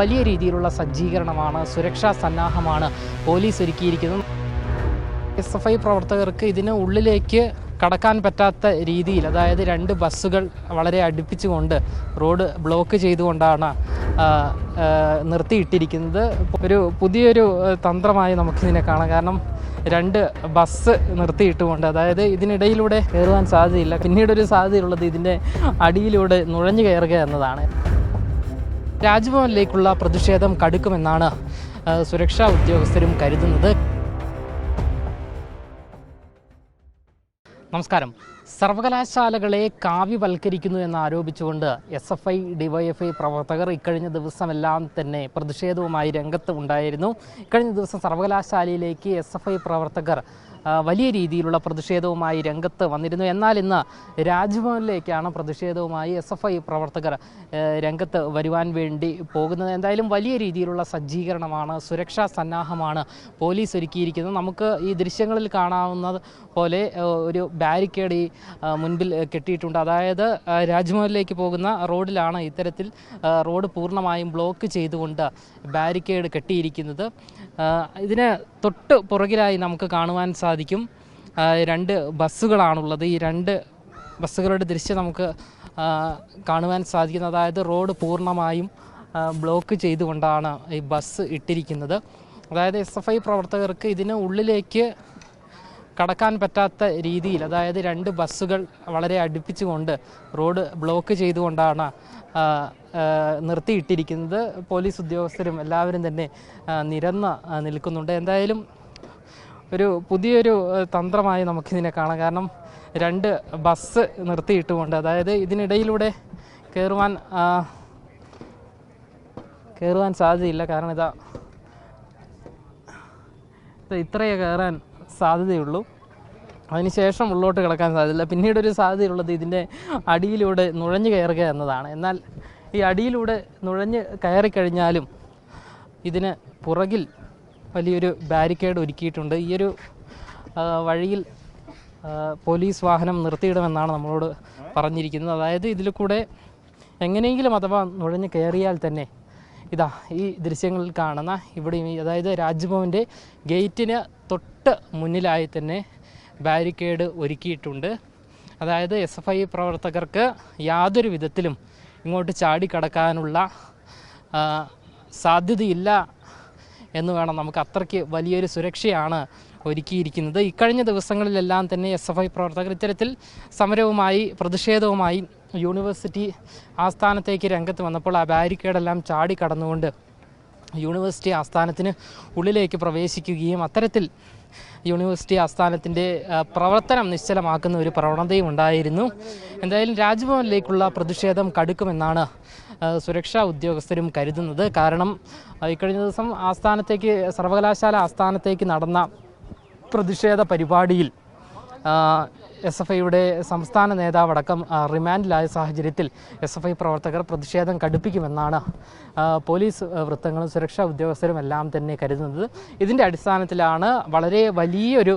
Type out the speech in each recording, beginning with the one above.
വലിയ രീതിയിലുള്ള സജ്ജീകരണമാണ് സുരക്ഷാ സന്നാഹമാണ് പോലീസ് ഒരുക്കിയിരിക്കുന്നത്. എസ് എഫ് ഐ പ്രവർത്തകർക്ക് ഇതിന് ഉള്ളിലേക്ക് കടക്കാൻ പറ്റാത്ത രീതിയിൽ അതായത് രണ്ട് ബസ്സുകൾ വളരെ അടുപ്പിച്ചുകൊണ്ട് റോഡ് ബ്ലോക്ക് ചെയ്തുകൊണ്ടാണ് നിർത്തിയിട്ടിരിക്കുന്നത്. ഒരു പുതിയൊരു തന്ത്രമായി നമുക്കിതിനെ കാണാം. കാരണം രണ്ട് ബസ് നിർത്തിയിട്ടുകൊണ്ട് അതായത് ഇതിനിടയിലൂടെ കയറുവാൻ സാധ്യതയില്ല. പിന്നീടൊരു സാധ്യതയുള്ളത് ഇതിന്റെ അടിയിലൂടെ നുഴഞ്ഞു കയറുക എന്നതാണ്. രാജ്ഭവനിലേക്കുള്ള പ്രതിഷേധം കടുക്കുമെന്നാണ് സുരക്ഷാ ഉദ്യോഗസ്ഥരും കരുതുന്നത്. നമസ്കാരം. സർവകലാശാലകളെ കാവ്യവൽക്കരിക്കുന്നു എന്നാരോപിച്ചുകൊണ്ട് എസ് എഫ് ഐ ഡിവൈഎഫ്ഐ പ്രവർത്തകർ ഇക്കഴിഞ്ഞ ദിവസമെല്ലാം തന്നെ പ്രതിഷേധവുമായി രംഗത്ത് ഉണ്ടായിരുന്നു. ഇക്കഴിഞ്ഞ ദിവസം സർവകലാശാലയിലേക്ക് എസ് എഫ് ഐ പ്രവർത്തകർ വലിയ രീതിയിലുള്ള പ്രതിഷേധവുമായി രംഗത്ത് വന്നിരുന്നു. എന്നാൽ ഇന്ന് രാജ്ഭവനിലേക്കാണ് പ്രതിഷേധവുമായി എസ് എഫ് ഐ പ്രവർത്തകർ രംഗത്ത് വരുവാൻ വേണ്ടി പോകുന്നത്. എന്തായാലും വലിയ രീതിയിലുള്ള സജ്ജീകരണമാണ് സുരക്ഷാ സന്നാഹമാണ് പോലീസ് ഒരുക്കിയിരിക്കുന്നത്. നമുക്ക് ഈ ദൃശ്യങ്ങളിൽ കാണാവുന്നത് പോലെ ഒരു ബാരിക്കേഡ് ഈ മുൻപിൽ കെട്ടിയിട്ടുണ്ട്. അതായത് രാജ്മഹലിലേക്ക് പോകുന്ന റോഡിലാണ് ഇത്തരത്തിൽ റോഡ് പൂർണമായും ബ്ലോക്ക് ചെയ്തുകൊണ്ട് ബാരിക്കേഡ് കെട്ടിയിരിക്കുന്നത്. ഇതിന് തൊട്ട് പുറകിലായി നമുക്ക് കാണുവാൻ സാധിക്കും രണ്ട് ബസ്സുകളാണുള്ളത്. ഈ രണ്ട് ബസ്സുകളുടെ ദൃശ്യം നമുക്ക് കാണുവാൻ സാധിക്കുന്നത് അതായത് റോഡ് പൂർണമായും ബ്ലോക്ക് ചെയ്തുകൊണ്ടാണ് ഈ ബസ് ഇട്ടിരിക്കുന്നത്. അതായത് എസ് എഫ് ഐ പ്രവർത്തകർക്ക് ഇതിന് ഉള്ളിലേക്ക് കടക്കാൻ പറ്റാത്ത രീതിയിൽ അതായത് രണ്ട് ബസ്സുകൾ വളരെ അടുപ്പിച്ചുകൊണ്ട് റോഡ് ബ്ലോക്ക് ചെയ്തുകൊണ്ടാണ് നിർത്തിയിട്ടിരിക്കുന്നത്. പോലീസ് ഉദ്യോഗസ്ഥരും എല്ലാവരും തന്നെ നിരന്ന് നിൽക്കുന്നുണ്ട്. എന്തായാലും ഒരു പുതിയൊരു തന്ത്രമായി നമുക്കിതിനെ കാണാം. കാരണം രണ്ട് ബസ് നിർത്തിയിട്ടുകൊണ്ട് അതായത് ഇതിനിടയിലൂടെ കയറുവാൻ കയറുവാൻ സാധ്യതയില്ല. കാരണം ഇത് ഇത്രയേ കയറാൻ സാധ്യതയുള്ളൂ. അതിനുശേഷം ഉള്ളോട്ട് കിടക്കാൻ സാധ്യതയില്ല. പിന്നീട് ഒരു സാധ്യതയുള്ളത് ഇതിന്റെ അടിയിലൂടെ നുഴഞ്ഞു കയറുക എന്നതാണ്. എന്നാൽ ഈ അടിയിലൂടെ നുഴഞ്ഞ് കയറിക്കഴിഞ്ഞാലും ഇതിന് പുറകിൽ വലിയൊരു ബാരിക്കേഡ് ഒരുക്കിയിട്ടുണ്ട്. ഈയൊരു വഴിയിൽ പോലീസ് വാഹനം നിർത്തിയിടുമെന്നാണ് നമ്മളോട് പറഞ്ഞിരിക്കുന്നത്. അതായത് ഇതിൽ കൂടെ എങ്ങനെയെങ്കിലും അഥവാ നുഴഞ്ഞ് കയറിയാൽ തന്നെ ഇതാ ഈ ദൃശ്യങ്ങളിൽ കാണുന്ന ഇവിടെ അതായത് രാജ്ഭവന്റെ ഗേറ്റിന് തൊട്ട് മുന്നിലായി തന്നെ ബാരിക്കേഡ് ഒരുക്കിയിട്ടുണ്ട്. അതായത് എസ് എഫ് ഐ പ്രവർത്തകർക്ക് യാതൊരു വിധത്തിലും ഇങ്ങോട്ട് ചാടിക്കടക്കാനുള്ള സാധ്യതയില്ല എന്ന് വേണം നമുക്ക് അത്രയ്ക്ക് വലിയൊരു സുരക്ഷയാണ് ഒരുക്കിയിരിക്കുന്നത്. ഇക്കഴിഞ്ഞ ദിവസങ്ങളിലെല്ലാം തന്നെ എസ് എഫ് ഐ പ്രവർത്തകർ ഇത്തരത്തിൽ സമരവുമായി പ്രതിഷേധവുമായി യൂണിവേഴ്സിറ്റി ആസ്ഥാനത്തേക്ക് രംഗത്ത് വന്നപ്പോൾ ആ ബാരിക്കേഡെല്ലാം ചാടി കടന്നുകൊണ്ട് യൂണിവേഴ്സിറ്റി ആസ്ഥാനത്തിന് ഉള്ളിലേക്ക് പ്രവേശിക്കുകയും അത്തരത്തിൽ യൂണിവേഴ്സിറ്റി ആസ്ഥാനത്തിന്റെ പ്രവർത്തനം നിശ്ചലമാക്കുന്ന ഒരു പ്രവണതയും ഉണ്ടായിരുന്നു. എന്തായാലും രാജ്ഭവനിലേക്കുള്ള പ്രതിഷേധം കടുക്കുമെന്നാണ് സുരക്ഷാ ഉദ്യോഗസ്ഥരും കരുതുന്നത്. കാരണം ഇക്കഴിഞ്ഞ ദിവസം ആസ്ഥാനത്തേക്ക് സർവകലാശാല ആസ്ഥാനത്തേക്ക് നടന്ന പ്രതിഷേധ പരിപാടിയിൽ എസ് എഫ് ഐയുടെ സംസ്ഥാന നേതാവടക്കം റിമാൻഡിലായ സാഹചര്യത്തിൽ എസ് എഫ് ഐ പ്രവർത്തകർ പ്രതിഷേധം കടുപ്പിക്കുമെന്നാണ് പോലീസ് വൃത്തങ്ങളും സുരക്ഷാ ഉദ്യോഗസ്ഥരും എല്ലാം തന്നെ കരുതുന്നത്. ഇതിന്റെ അടിസ്ഥാനത്തിലാണ് വളരെ വലിയൊരു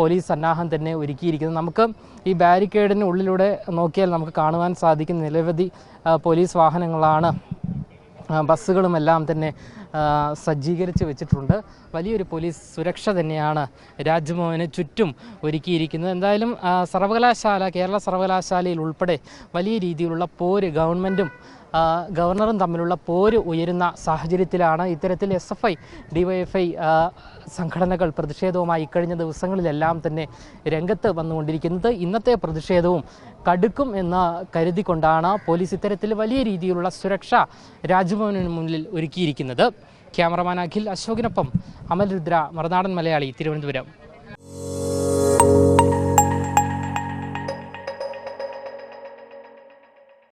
പോലീസ് സന്നാഹം തന്നെ ഒരുക്കിയിരിക്കുന്നത്. നമുക്ക് ഈ ബാരിക്കേഡിന് ഉള്ളിലൂടെ നോക്കിയാൽ നമുക്ക് കാണുവാൻ സാധിക്കുന്ന നിരവധി പോലീസ് വാഹനങ്ങളാണ് ബസ്സുകളുമെല്ലാം തന്നെ സജ്ജീകരിച്ച് വെച്ചിട്ടുണ്ട്. വലിയൊരു പോലീസ് സുരക്ഷ തന്നെയാണ് രാജ്ഭവന് ചുറ്റും ഒരുക്കിയിരിക്കുന്നത്. എന്തായാലും സർവകലാശാല കേരള സർവകലാശാലയിൽ ഉൾപ്പെടെ വലിയ രീതിയിലുള്ള പോര് ഗവൺമെന്റും ഗവർണറും തമ്മിലുള്ള പോര് ഉയരുന്ന സാഹചര്യത്തിലാണ് ഇത്തരത്തിൽ എസ് എഫ് ഐ ഡിവൈഎഫ്ഐ സംഘടനകൾ പ്രതിഷേധവുമായി ഇക്കഴിഞ്ഞ ദിവസങ്ങളിലെല്ലാം തന്നെ രംഗത്ത് വന്നുകൊണ്ടിരിക്കുന്നത്. ഇന്നത്തെ പ്രതിഷേധവും കടുക്കും എന്ന് കരുതിക്കൊണ്ടാണ് പോലീസ് ഇത്തരത്തിൽ വലിയ രീതിയിലുള്ള സുരക്ഷ രാജ്ഭവനിന് മുന്നിൽ ഒരുക്കിയിരിക്കുന്നത്. ക്യാമറമാൻ അഖിൽ അശോകിനൊപ്പം അമൽ രുദ്ര മറുനാടൻ മലയാളി തിരുവനന്തപുരം.